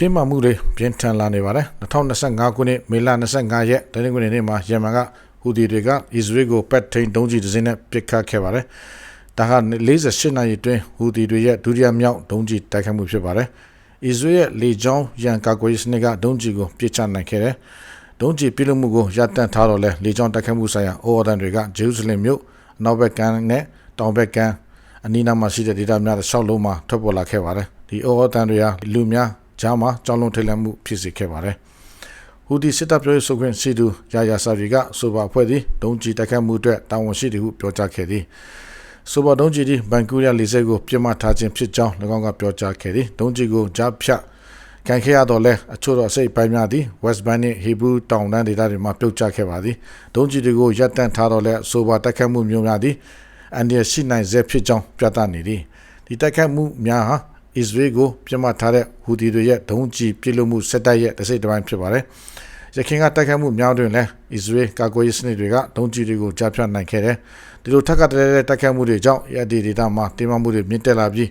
တင်းမာမှုတွေပြင်းထန်လာနေပါတယ်2025ခုနှစ်မေလ25ရက်တနင်္ဂနွေနေ့မှာယမန်ကဟူဒီတွေကအစ္စရေးကိုပက်ထိန်ဒုံးကျည်တစ်စင်းနဲ့ပစ်ခတ်ခဲ့ပါတယ်ဒါက48နာရီအတွင်းဟူဒီတွေရဲ့ဒုတိယမြောက်ဒုံးကျည်တိုက်ခိုက်မှုဖြစ်ပါတယ်အစ္စရေးရဲ့လေကြောင်းရန်ကာကွယ်ရေးစနစ်ကဒုံးကျည်ကိုပစ်ချနိုင်ခဲ့တယ်ဒုံးကျည်ပြစ်လို့မှုကိုရပ်တန့်ထားတော့လဲလေကြောင်းတိုက်ခိုက်မှုဆိုင်ရာအော်ဒန်တွေကဂျေရုဆလင်မြို့အနောက်ဘက်ကမ်းနဲ့တောင်ဘက်ကမ်းအနီးနားမှာရှိတဲ့ဒေသများတစ်လျှောက်လုံးမှာထွက်ပေါ်လာခဲ့ပါတယ်ဒီအော်ဒန်တွေဟာလူများ ကြားမှာကြောင်းလုံးထိတ်လန့်မှုဖြစ်စေခဲ့ပါတယ်ဟူဒီစစ်တပ်ပြောရေးဆိုခွင့်စီတူရာယာဆာရီကဆိုပါဖွဲ့သည်ဒုံးကျည်တိုက်ခိုက်မှုအတွက်တာဝန်ရှိတယ်ဟုပြောကြားခဲ့သည်ဆိုပါဒုံးကျည်သည်ဘန်ကူးရီးယားလေဆိပ်ကိုပြစ်မှတ်ထားခြင်းဖြစ်ကြောင်း၎င်းကပြောကြားခဲ့သည်ဒုံးကျည်ကိုကြားဖြတ်ခံခဲ့ရတော့လဲအချို့တော့အစိတ်ပိုင်းများသည် West Bank နှင့် Hebrew တောင်တန်းဒေသတွေမှာပြုတ်ကျခဲ့ပါသည်ဒုံးကျည်တွေကိုရပ်တန့်ထားတော့လဲဆိုပါတိုက်ခိုက်မှုမျိုးများသည်အန်ဒီရရှိနိုင်စေဖြစ်ကြောင်းပြသနေသည်ဒီတိုက်ခိုက်မှုများဟာ အစ္စရေးကိုပြစ်မှတ်ထားတဲ့ဟူဒီတွေရဲ့ဒုံးကျည်ပစ်လွတ်မှုစစ်တပ်ရဲ့တစ်စိတ်တစ်ပိုင်းဖြစ်ပါတယ်။ရခိုင်ကတိုက်ခိုက်မှုများတွင်လည်းအစ္စရေးကာကွယ်ရေးစနစ်တွေကဒုံးကျည်တွေကိုကြားဖြတ်နိုင်ခဲ့တယ်။ဒီလိုထပ်ကတည်းကတိုက်ခိုက်မှုတွေကြောင့်ရဒီဒေတာမှာတင်းမာမှုတွေမြင့်တက်လာပြီး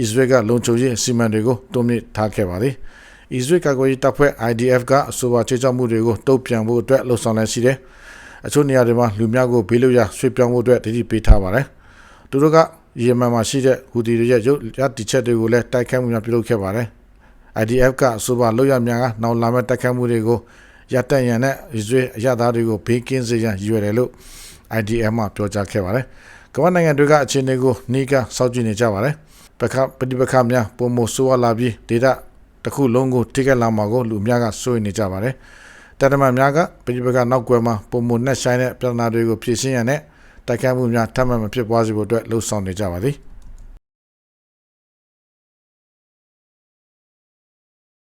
အစ္စရေးကလုံခြုံရေးအစီအမံတွေကိုတုံ့ပြန်ထားခဲ့ပါတယ်။အစ္စရေးကာကွယ်ရေးတပ်ဖွဲ့ IDF ကအဆိုပါချေချောက်မှုတွေကိုတုံ့ပြန်ဖို့အတွက်လှုံ့ဆော်နေရှိတယ်။အချို့နေရာတွေမှာလူများကိုဘေးလွတ်ရာဆွေးပြောင်းဖို့အတွက်တတိပေးထားပါတယ်။သူတို့က ယီမန်မှာရှိတဲ့ဟူဒီတွေရဲ့ရုပ်ရတည်ချက်တွေကိုလည်းတိုက်ခိုက်မှုများပြုလုပ်ခဲ့ပါတယ်။ IDF ကအဆိုပါလောက်ရများကနောက်လာမဲ့တိုက်ခိုက်မှုတွေကိုရတန့်ရန်နဲ့အစ္စရေးအရသားတွေကိုဘေးကင်းစေရန်ရည်ရွယ်တယ်လို့ IDF မှပြောကြားခဲ့ပါတယ်။ကမ္ဘာနိုင်ငံတွေကအခြေအနေကိုနှီးကစောင့်ကြည့်နေကြပါတယ်။ပကပฏิပက္ခများပုံမဆိုးဝါးလာပြီးဒေတာတစ်ခုလုံးကိုထိခိုက်လာမှာကိုလူများကစိုးရိမ်နေကြပါတယ်။တရမန်များကပฏิပက္ခနောက်ကွယ်မှာပုံမနဲ့ဆိုင်တဲ့ပြဿနာတွေကိုဖြေရှင်းရန်နဲ့ တိုက်ခိုက်မှုများထပ်မံမဖြစ်ပွားစေဖို့အတွက်လှုံ့ဆော်နေကြပါသည်။